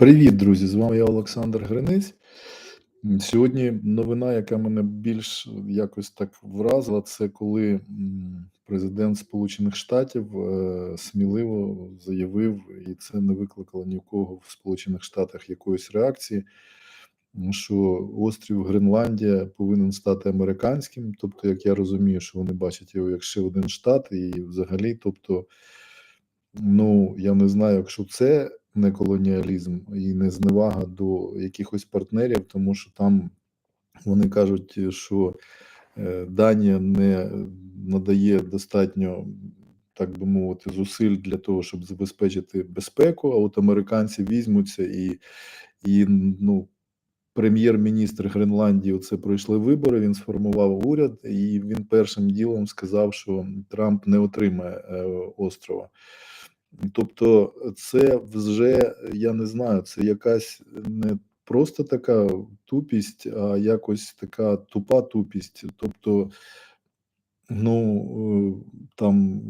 Привіт, друзі! З вами я Олександр Гринець. Сьогодні новина, яка мене більш якось так вразила, це коли президент Сполучених Штатів е, сміливо заявив, і це не викликало ні в кого в Сполучених Штатах якоїсь реакції, що острів Гренландія повинен стати американським. Тобто, як я розумію, що вони бачать його як ще один штат, і взагалі, тобто, Ну, я не знаю, якщо це не колоніалізм і не зневага до якихось партнерів, тому що там вони кажуть, що е, Данія не надає достатньо, так би мовити, зусиль для того, щоб забезпечити безпеку. А от американці візьмуться і, і ну. Прем'єр-міністр Гренландії це пройшли вибори. Він сформував уряд, і він першим ділом сказав, що Трамп не отримає е, острова. Тобто, це вже я не знаю, це якась не просто така тупість, а якось така тупа тупість. Тобто, ну е, там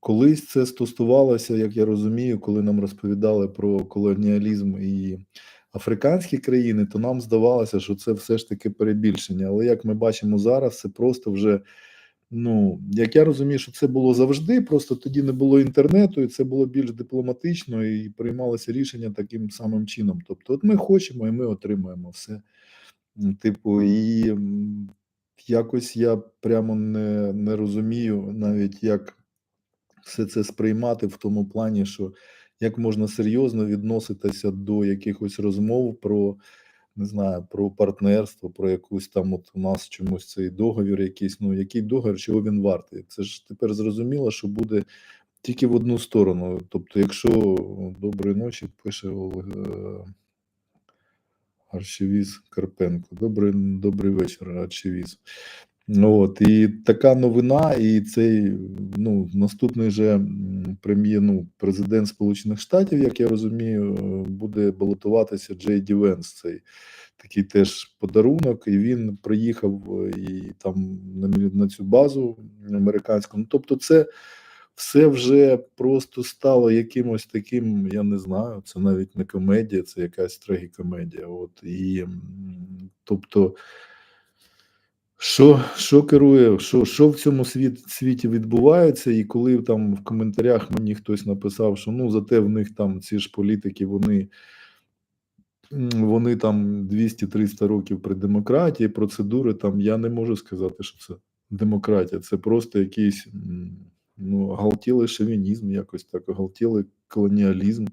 колись це стосувалося, як я розумію, коли нам розповідали про колоніалізм і африканські країни, то нам здавалося, що це все ж таки перебільшення. Але як ми бачимо зараз, це просто вже. Ну, як я розумію, що це було завжди, просто тоді не було інтернету, і це було більш дипломатично, і приймалося рішення таким самим чином. Тобто, от ми хочемо, і ми отримуємо все. Типу, і якось я прямо не, не розумію навіть, як все це сприймати в тому плані, що як можна серйозно відноситися до якихось розмов про не знаю, про партнерство, про якусь там от у нас чомусь цей договір, якийсь, ну який договір, чого він вартий. Це ж тепер зрозуміло, що буде тільки в одну сторону. Тобто, якщо доброї ночі пише Олег е, Арчевіз Карпенко. Добрий, добрий вечір, Арчевіз. Ну, От, і така новина, і цей ну, наступний же прем'єр, ну, президент Сполучених Штатів, як я розумію, е, буде балотуватися Джей Ді Венс. Цей такий теж подарунок, і він приїхав е, і там на, на цю базу американську. Ну, тобто, це все вже просто стало якимось таким, я не знаю, це навіть не комедія, це якась трагікомедія. От і тобто. Що, що керує, що, що в цьому світ, світі відбувається, і коли там в коментарях мені хтось написав, що ну зате в них там ці ж політики, вони, вони там 200-300 років при демократії, процедури там я не можу сказати, що це демократія, це просто якийсь ну, галтілий шовінізм, якось так, галтілий колоніалізм,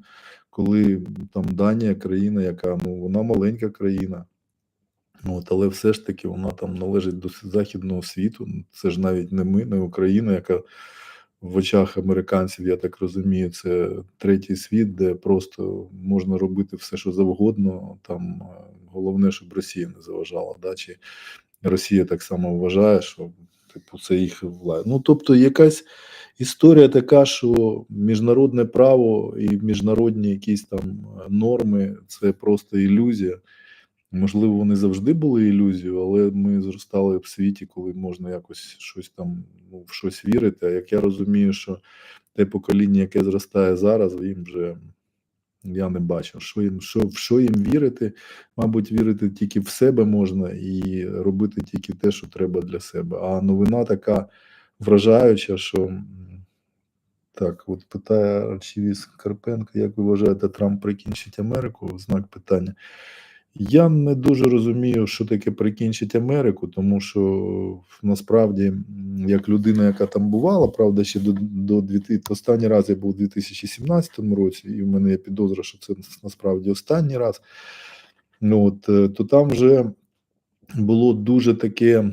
коли там Данія країна, яка ну вона маленька країна. От, але все ж таки вона там належить до західного світу. Це ж навіть не ми, не Україна, яка в очах американців, я так розумію, це третій світ, де просто можна робити все, що завгодно. Там е, головне, щоб Росія не заважала. Да? Чи Росія так само вважає, що типу це їх влада. Ну тобто, якась історія така, що міжнародне право і міжнародні якісь там норми це просто ілюзія. Можливо, вони завжди були ілюзією, але ми зростали в світі, коли можна якось щось там ну, в щось вірити. А як я розумію, що те покоління, яке зростає зараз, їм вже я не бачу, що їм що, в що їм вірити. Мабуть, вірити тільки в себе можна і робити тільки те, що треба для себе. А новина така вражаюча, що так, от питає Арчівіс Карпенко, як ви вважаєте, Трамп прикінчить Америку? Знак питання. Я не дуже розумію, що таке прикінчить Америку, тому що насправді, як людина, яка там бувала, правда, ще до, до 2000, останній раз я був у 2017 році, і в мене є підозра, що це насправді останній раз. Ну от е, то там вже було дуже таке,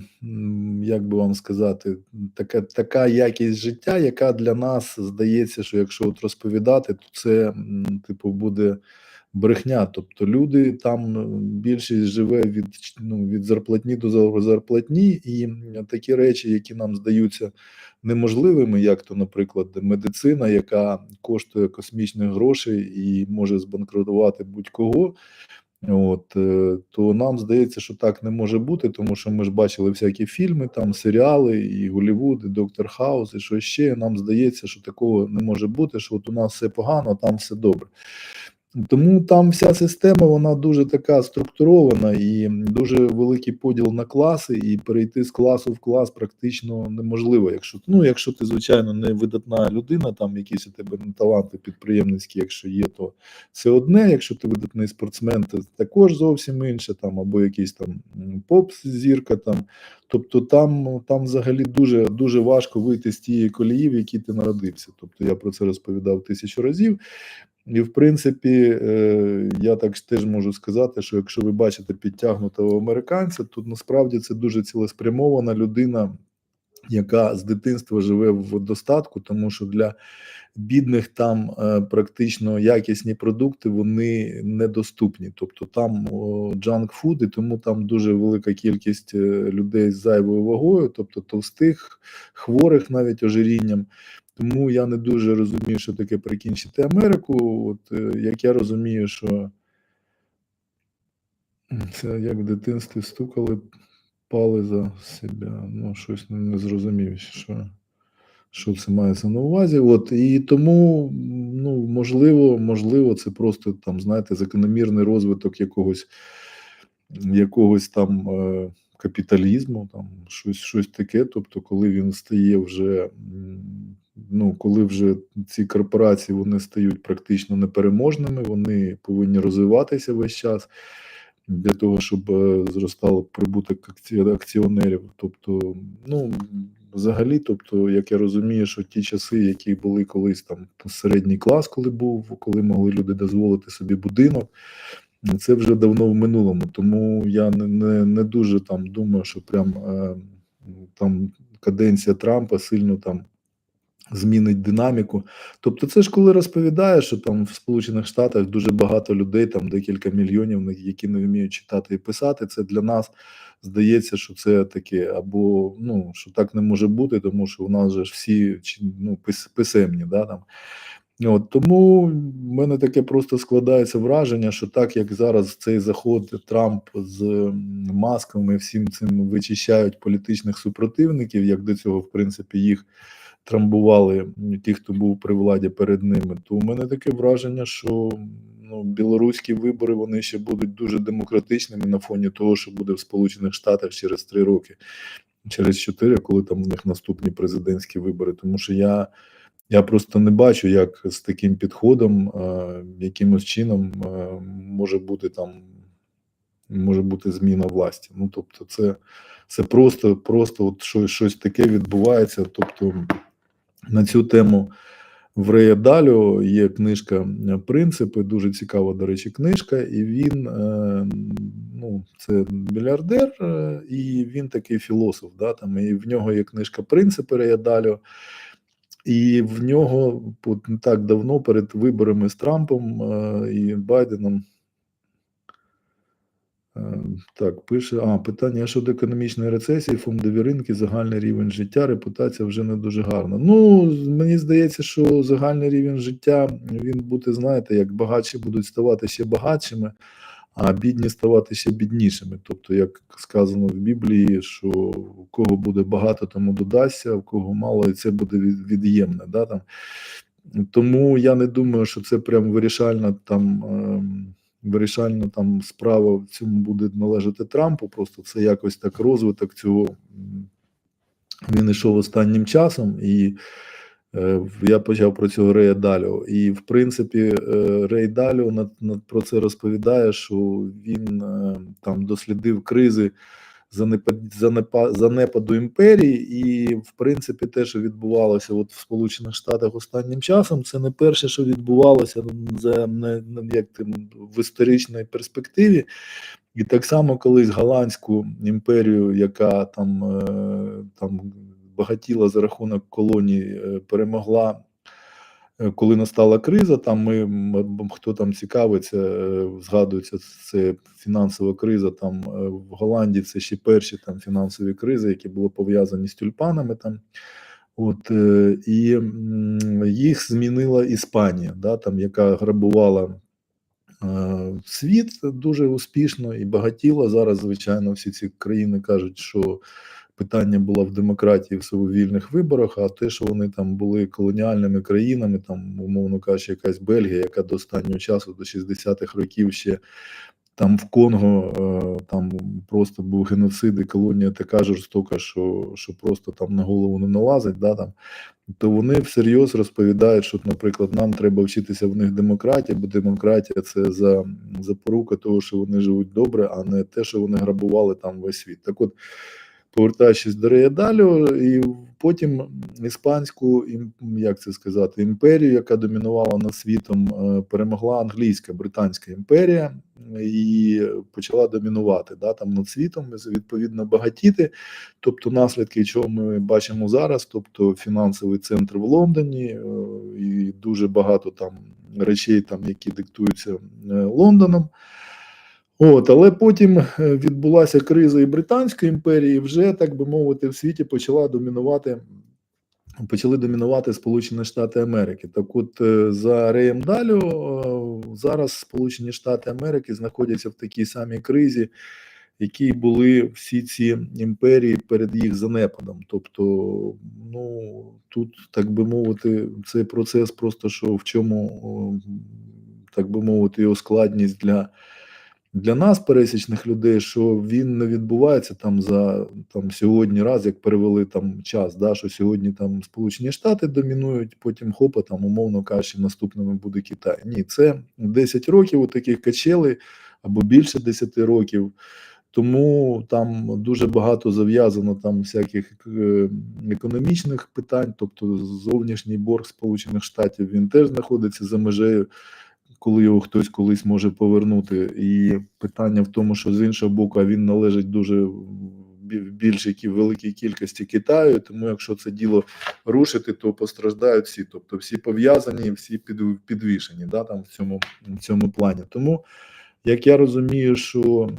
як би вам сказати, така, така якість життя, яка для нас здається, що якщо от розповідати, то це типу буде брехня. Тобто люди там е, більшість живе від ну, від зарплатні до зарплатні, і такі речі, які нам здаються неможливими, як то, наприклад, медицина, яка коштує космічних грошей і може збанкрутувати будь-кого. От е, то нам здається, що так не може бути, тому що ми ж бачили всякі фільми, там серіали, і Голлівуд, і Доктор Хаус, і що ще. Нам здається, що такого не може бути, що от у нас все погано, а там все добре. Тому там вся система вона дуже така структурована і дуже великий поділ на класи, і перейти з класу в клас практично неможливо. Якщо ну, якщо ти, звичайно, не видатна людина, там якісь у тебе таланти підприємницькі, якщо є, то це одне. Якщо ти видатний спортсмен, то також зовсім інше, там або якийсь там поп-зірка там. Тобто там там взагалі дуже дуже важко вийти з тієї колії, в якій ти народився. Тобто я про це розповідав тисячу разів. І, в принципі, е, я так теж можу сказати, що якщо ви бачите підтягнутого американця, то насправді це дуже цілеспрямована людина, яка з дитинства живе в достатку, тому що для бідних там е, практично якісні продукти вони недоступні. Тобто там джанк-фуд, і тому там дуже велика кількість е, людей з зайвою вагою, тобто товстих, хворих навіть ожирінням. Тому я не дуже розумію, що таке прикінчити Америку. От е, як я розумію, що це як в дитинстві стукали, пали за себе. Ну, щось не зрозумів, що що це мається на увазі. От і тому, ну можливо, можливо, це просто там, знаєте, закономірний розвиток якогось якогось там е, капіталізму, там щось щось таке. Тобто, коли він стає вже ну, коли вже ці корпорації вони стають практично непереможними, вони повинні розвиватися весь час для того, щоб е, зростало прибуток акціонерів. Тобто, ну взагалі, тобто, як я розумію, що ті часи, які були колись там середній клас, коли був, коли могли люди дозволити собі будинок. Це вже давно в минулому, тому я не не, не дуже там думаю, що прям е, там каденція Трампа сильно там змінить динаміку. Тобто, це ж коли розповідає, що там в Сполучених Штатах дуже багато людей, там декілька мільйонів, які не вміють читати і писати. Це для нас здається, що це таке, або ну що так не може бути, тому що у нас же всі ну, писемні. Да, там. От Тому в мене таке просто складається враження, що так як зараз цей заход Трамп з масками всім цим вичищають політичних супротивників, як до цього, в принципі, їх трамбували ті, хто був при владі перед ними, то у мене таке враження, що ну, білоруські вибори вони ще будуть дуже демократичними на фоні того, що буде в Сполучених Штатах через три роки, через чотири, коли там у них наступні президентські вибори. Тому що я я просто не бачу, як з таким підходом, е, якимось чином е, може бути там. Може бути зміна власті. Ну тобто, це це просто просто от щось, щось таке відбувається. Тобто на цю тему в Рея Далю є книжка Принципи. Дуже цікава, до речі, книжка, і він е, ну, це мільярдер, і він такий філософ. Да, там, І в нього є книжка Принципи Рея Далю. І в нього не так давно перед виборами з Трампом е, і Байденом Е, так, пише, а питання щодо економічної рецесії, фондові ринки, загальний рівень життя, репутація вже не дуже гарна. Ну, мені здається, що загальний рівень життя він буде, знаєте, як багатші будуть ставати ще багатшими, а бідні ставати ще біднішими. Тобто, як сказано в Біблії, що у кого буде багато, тому додасться, у кого мало, і це буде від'ємне. Да, там. Тому я не думаю, що це прям вирішальна там. Ем, вирішальна там справа в цьому буде належати Трампу. Просто це якось так розвиток цього він йшов останнім часом, і я почав про цього Рея Далю. І в принципі, е, Рей Далю над, над про це розповідає, що він е, там дослідив кризи занепаду імперії, і в принципі те, що відбувалося от в Сполучених Штатах останнім часом, це не перше, що відбувалося за не, як тим в історичній перспективі. І так само колись голландську імперію, яка там е, там багатіла за рахунок колоній, е, перемогла Е, коли настала криза, там ми хто там цікавиться, е, згадується це фінансова криза. Там в Голландії це ще перші там фінансові кризи, які були пов'язані з тюльпанами. Там от і їх змінила Іспанія, да, там яка грабувала. Світ дуже успішно і багатіла зараз. Звичайно, всі ці країни кажуть, що питання було в демократії в свавільних виборах, а те, що вони там були колоніальними країнами, там, умовно кажучи, якась Бельгія, яка до останнього часу, до 60-х років ще там в Конго е, там просто був геноцид і колонія така жорстока, що, що просто там на голову не налазить. Да, там. То вони всерйоз розповідають, що, наприклад, нам треба вчитися в них демократії, бо демократія це за запорука того, що вони живуть добре, а не те, що вони грабували там весь світ. Так от, повертаючись до Реєдалю, і потім іспанську як це сказати, імперію, яка домінувала над світом, е, перемогла англійська британська імперія і почала домінувати да, там над світом, відповідно багатіти. Тобто, наслідки, чого ми бачимо зараз, тобто фінансовий центр в Лондоні, е, і дуже багато там речей, там які диктуються е, Лондоном. От, але потім е, відбулася криза і Британської імперії, вже так би мовити, в світі почала домінувати. Почали домінувати Сполучені Штати Америки. Так, от е, за Реєм Далю е, зараз Сполучені Штати Америки знаходяться в такій самій кризі, які були всі ці імперії перед їх занепадом. Тобто, ну тут так би мовити, цей процес просто що в чому, так би мовити, його складність для для нас, пересічних людей, що він не відбувається там за там сьогодні, раз як перевели там час, да, що сьогодні там Сполучені Штати домінують, потім хопа, там умовно кажучи, наступними буде Китай. Ні, це 10 років у таких качелей або більше 10 років. Тому там дуже багато зав'язано там всяких е, економічних питань, тобто зовнішній борг Сполучених Штатів він теж знаходиться за межею коли його хтось колись може повернути. І питання в тому, що з іншого боку, він належить дуже більшій кі- великій кількості Китаю. Тому якщо це діло рушити, то постраждають всі. Тобто всі пов'язані, всі під, підвішені да, там в цьому, в цьому плані. Тому. Як я розумію, що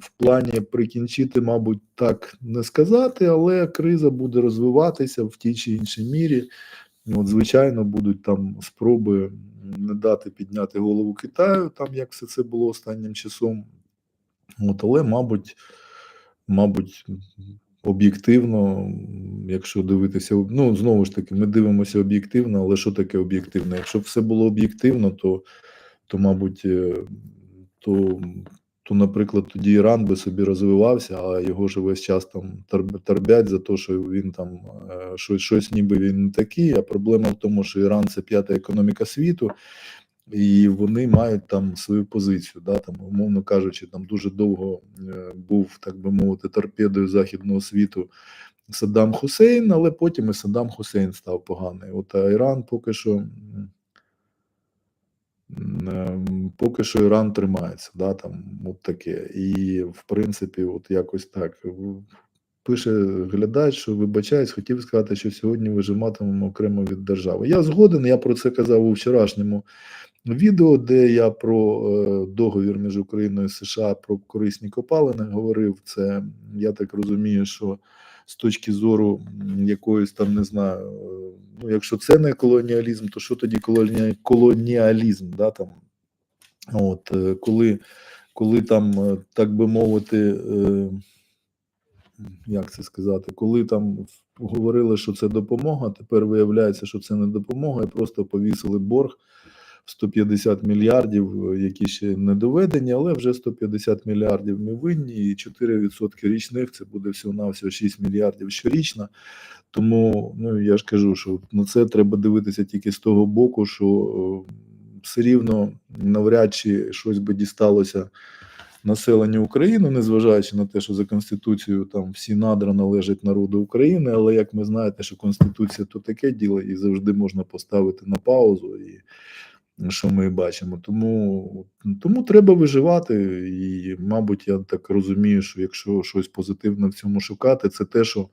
в плані прикінчити, мабуть, так не сказати, але криза буде розвиватися в тій чи іншій мірі. От, звичайно, будуть там спроби не дати підняти голову Китаю, там як все це було останнім часом. От, але, мабуть, мабуть, об'єктивно, якщо дивитися, ну знову ж таки, ми дивимося об'єктивно, але що таке об'єктивно? Якщо б все було об'єктивно, то, то мабуть, е, то, то, наприклад, тоді Іран би собі розвивався, а його ж весь час там торбять за те, що він там е, щось, щось ніби він не такий. А проблема в тому, що Іран це п'ята економіка світу, і вони мають там свою позицію. Да, там, умовно кажучи, там дуже довго е, був, так би мовити, торпедою західного світу. Саддам Хусейн, але потім і Саддам Хусейн став поганий. От а Іран поки що Поки що Іран тримається, да, там от таке. І в принципі, от якось так. Пише глядач, що вибачаюсь, хотів сказати, що сьогодні вижиматимемо окремо від держави. Я згоден, я про це казав у вчорашньому відео, де я про е, договір між Україною і США про корисні копалини говорив. Це я так розумію, що з точки зору якоїсь там не знаю, е, ну якщо це не колоніалізм, то що тоді колоні... колоніалізм? Да, там? От, е, коли, коли там, е, так би мовити, як це сказати, коли там говорили, що це допомога, тепер виявляється, що це не допомога, і просто повісили борг 150 мільярдів, е, які ще не доведені, але вже 150 мільярдів ми винні, і 4% річних це буде всього-навсього 6 мільярдів щорічно. Тому ну я ж кажу, що на це треба дивитися тільки з того боку, що е, все рівно навряд чи щось би дісталося населенню України, незважаючи на те, що за конституцією там всі надра належать народу України. Але як ми знаєте, що конституція то таке діло, і завжди можна поставити на паузу, і що ми бачимо. Тому, тому треба виживати. І, мабуть, я так розумію, що якщо щось позитивне в цьому шукати, це те, що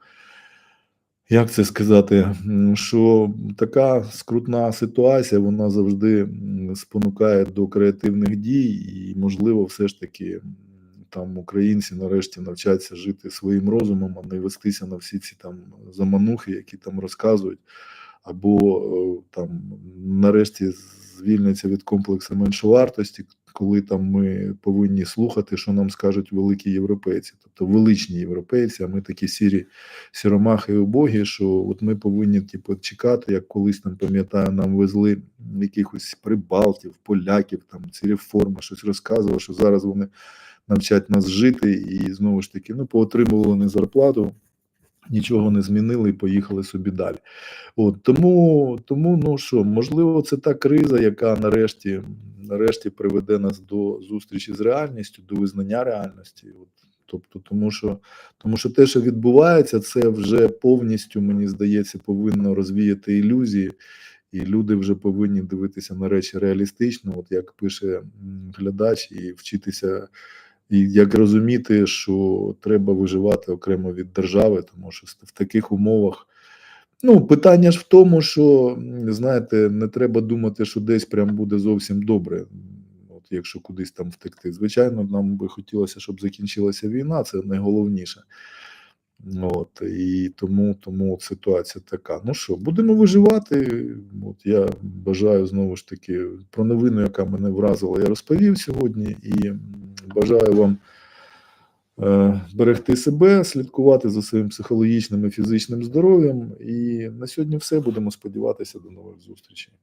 як це сказати, що така скрутна ситуація, вона завжди спонукає до креативних дій, і, можливо, все ж таки там українці нарешті навчаться жити своїм розумом, а не вестися на всі ці там заманухи, які там розказують. Або е, там нарешті звільняться від комплексу меншовартості, коли там ми повинні слухати, що нам скажуть великі європейці, тобто величні європейці, а ми такі сірі сіромахи і убогі, що от ми повинні типу, чекати, як колись там пам'ятаю, нам везли якихось прибалтів, поляків, там ці реформи, щось розказували, що зараз вони навчать нас жити, і знову ж таки, ну, поотримували вони зарплату, нічого не змінили і поїхали собі далі. От тому, тому, ну що, можливо, це та криза, яка нарешті, нарешті приведе нас до зустрічі з реальністю, до визнання реальності. От, тобто, тому що, тому що те, що відбувається, це вже повністю, мені здається, повинно розвіяти ілюзії. І люди вже повинні дивитися на речі реалістично, от як пише глядач, і вчитися, і як розуміти, що треба виживати окремо від держави, тому що в таких умовах. Ну, питання ж в тому, що знаєте, не треба думати, що десь прям буде зовсім добре. От якщо кудись там втекти. Звичайно, нам би хотілося, щоб закінчилася війна, це найголовніше. От і тому, тому ситуація така. Ну що, будемо виживати. От я бажаю знову ж таки про новину, яка мене вразила, я розповів сьогодні, і бажаю вам е, берегти себе, слідкувати за своїм психологічним і фізичним здоров'ям. І на сьогодні все. Будемо сподіватися до нових зустрічей.